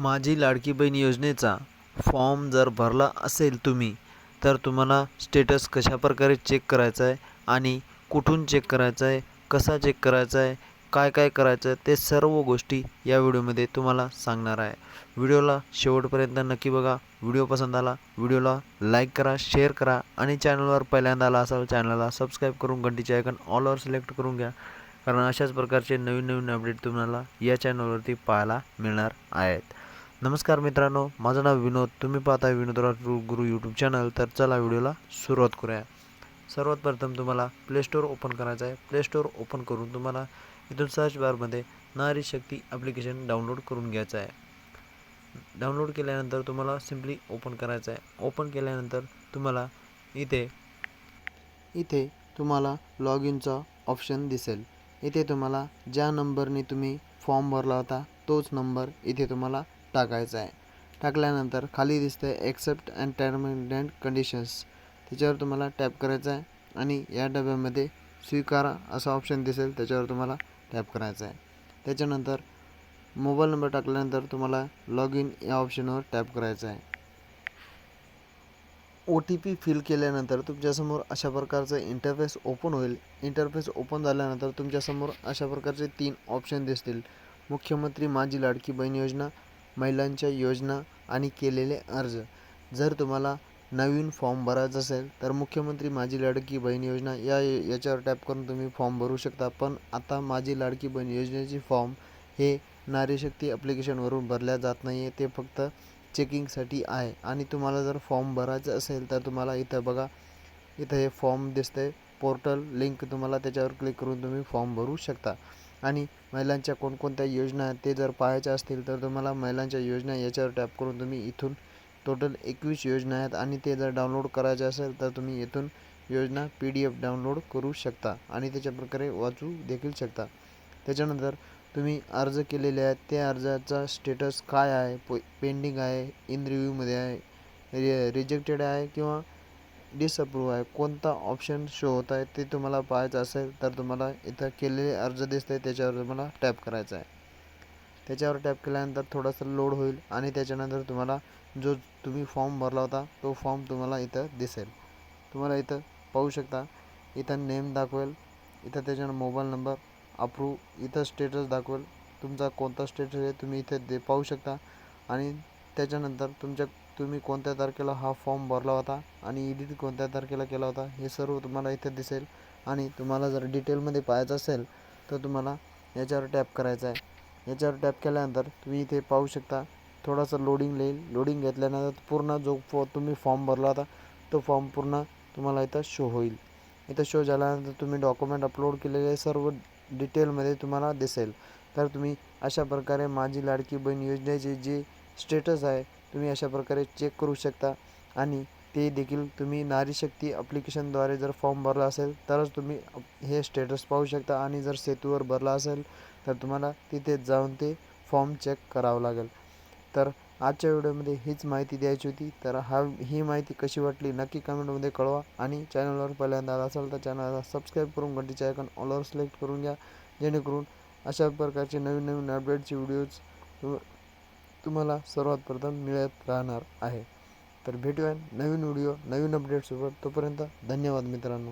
माझी लाडकी बहीण योजनेचा फॉर्म जर भरला असेल तुम्ही तर तुम्हाला स्टेटस कशाप्रकारे चेक करायचा आहे आणि कुठून चेक करायचा आहे कसा चेक करायचा आहे काय काय करायचं आहे ते सर्व गोष्टी या व्हिडिओमध्ये तुम्हाला सांगणार आहे. व्हिडिओला शेवटपर्यंत नक्की बघा व्हिडिओ पसंत आला व्हिडिओला लाईक करा शेअर करा आणि चॅनलवर पहिल्यांदा आला असाल चॅनलला सबस्क्राईब करून घंटीचे आयकन ऑलवर सिलेक्ट करून घ्या कारण अशाच प्रकारचे नवीन नवीन अपडेट तुम्हाला या चॅनलवरती पाहायला मिळणार आहेत. नमस्कार मित्रांनो माझं नाव विनोद. तुम्ही पाहता विनोद गुरु यूट्यूब चॅनल तर चला व्हिडिओला सुरुवात करूया. सर्वात प्रथम तुम्हाला प्ले स्टोअर ओपन करायचं आहे. प्ले स्टोअर ओपन करून तुम्हाला इथून सर्च बारमध्ये नारी शक्ती ॲप्लिकेशन डाउनलोड करून घ्यायचं आहे. डाउनलोड केल्यानंतर तुम्हाला सिम्पली ओपन करायचं आहे. ओपन केल्यानंतर तुम्हाला इथे इथे तुम्हाला लॉग इनचा ऑप्शन दिसेल. इथे तुम्हाला ज्या नंबरने तुम्ही फॉर्म भरला होता तोच नंबर इथे तुम्हाला टाकायचं आहे. टाकल्यानंतर खाली दिसतं आहे अँड टर्म कंडिशन्स त्याच्यावर तुम्हाला टॅप करायचं आहे आणि या डब्यामध्ये स्वीकारा असा ऑप्शन दिसेल त्याच्यावर तुम्हाला टॅप करायचं आहे. त्याच्यानंतर मोबाईल नंबर टाकल्यानंतर तुम्हाला लॉग इन या ऑप्शनवर टॅप करायचं आहे. ओ टी पी फिल केल्यानंतर तुमच्यासमोर अशा प्रकारचं इंटरफेस ओपन होईल. इंटरफेस ओपन झाल्यानंतर तुमच्यासमोर अशा प्रकारचे तीन ऑप्शन दिसतील. मुख्यमंत्री माझी लाडकी बहीण योजना महिलांच्या योजना आणि केलेले अर्ज. जर तुम्हाला नवीन फॉर्म भरायचा असेल तर मुख्यमंत्री माझी लाडकी बहीण योजना या याच्यावर टॅप करून तुम्ही फॉर्म भरू शकता. पण आता माझी लाडकी बहीण योजनेची फॉर्म हे नारीशक्ती ॲप्लिकेशनवरून भरल्या जात नाही आहे ते फक्त चेकिंगसाठी आहे. आणि तुम्हाला जर फॉर्म भरायचं असेल तर तुम्हाला इथं बघा इथं हे फॉर्म दिसतंय. पोर्टल लिंक तुम्हाला त्याच्यावर क्लिक करून तुम्ही फॉर्म भरू शकता. आणि महिलांच्या कोणकोणत्या योजना आहेत ते जर पाहायच्या असतील तर तुम्हाला महिलांच्या योजना याच्यावर टॅप करून तुम्ही इथून टोटल एकवीस योजना आहेत आणि ते जर डाउनलोड करायचे असेल तर तुम्ही इथून योजना पी डी एफ डाउनलोड करू शकता आणि त्याच्या प्रकारे वाचू देखील शकता. त्याच्यानंतर तुम्ही अर्ज केलेले आहेत त्या अर्जाचा स्टेटस काय आहे प पेंडिंग आहे इन रिव्ह्यूमध्ये आहे रि रिजेक्टेड आहे किंवा डिसअप्रूव्ह आहे. कोणता ऑप्शन शो होत आहे ते तुम्हाला पाहायचं असेल तर तुम्हाला इथं केलेले अर्ज दिसते त्याच्यावर तुम्हाला टॅप करायचा आहे. त्याच्यावर टॅप केल्यानंतर थोडंसं लोड होईल आणि त्याच्यानंतर तुम्हाला जो तुम्ही फॉर्म भरला होता तो फॉर्म तुम्हाला इथं दिसेल. तुम्हाला इथं पाहू शकता इथं नेम दाखवेल इथं त्याच्यानं मोबाईल नंबर अप्रूव्ह इथं स्टेटस दाखवेल तुमचा कोणता स्टेटस आहे तुम्ही इथे दे पाहू शकता. आणि त्याच्यानंतर तुमच्या तुम्ही कोणत्या तारखेला हा फॉर्म भरला होता आणि एडिट कोणत्या तारखेला केला होता हे सर्व तुम्हाला इथे दिसेल. आणि तुम्हाला जर डिटेलमध्ये पाहायचं असेल तर तुम्हाला याच्यावर टॅप करायचं आहे. याच्यावर टॅप केल्यानंतर तुम्ही इथे पाहू शकता थोडंसं लोडिंग येईल. लोडिंग घेतल्यानंतर पूर्ण जो फॉ तुम्ही फॉर्म भरला होता तो फॉर्म पूर्ण तुम्हाला इथं शो होईल. इथं शो झाल्यानंतर तुम्ही डॉक्युमेंट अपलोड केलेले सर्व डिटेलमध्ये तुम्हाला दिसेल. तर तुम्ही अशा प्रकारे माझी लाडकी बहीण योजनेचे जे स्टेटस आहे तुम्ही अशा प्रकारे चेक करू शकता. आणि ते देखील तुम्ही नारी शक्ती जर फॉर्म भरला असेल तरच तुम्ही हे स्टेटस पाहू शकता. आणि जर सेतूवर भरला असेल तर तुम्हाला तिथे जाऊन ते फॉर्म चेक करावं लागेल. तर आजच्या व्हिडिओमध्ये हीच माहिती द्यायची होती. तर हा ही माहिती कशी वाटली नक्की कमेंटमध्ये कळवा. आणि चॅनलवर पहिल्यांदा आला असेल तर चॅनलला सबस्क्राईब करून घंटीचे आयकॉन ऑलवर सिलेक्ट करून घ्या. जेणेकरून अशा प्रकारचे नवीन नवीन अपडेटचे व्हिडिओज तुम्हाला सर्वात प्रथम मिळत राहणार आहे. तर भेटूया नवीन व्हिडिओ नवीन अपडेटसोबत तोपर्यंत धन्यवाद मित्रांनो.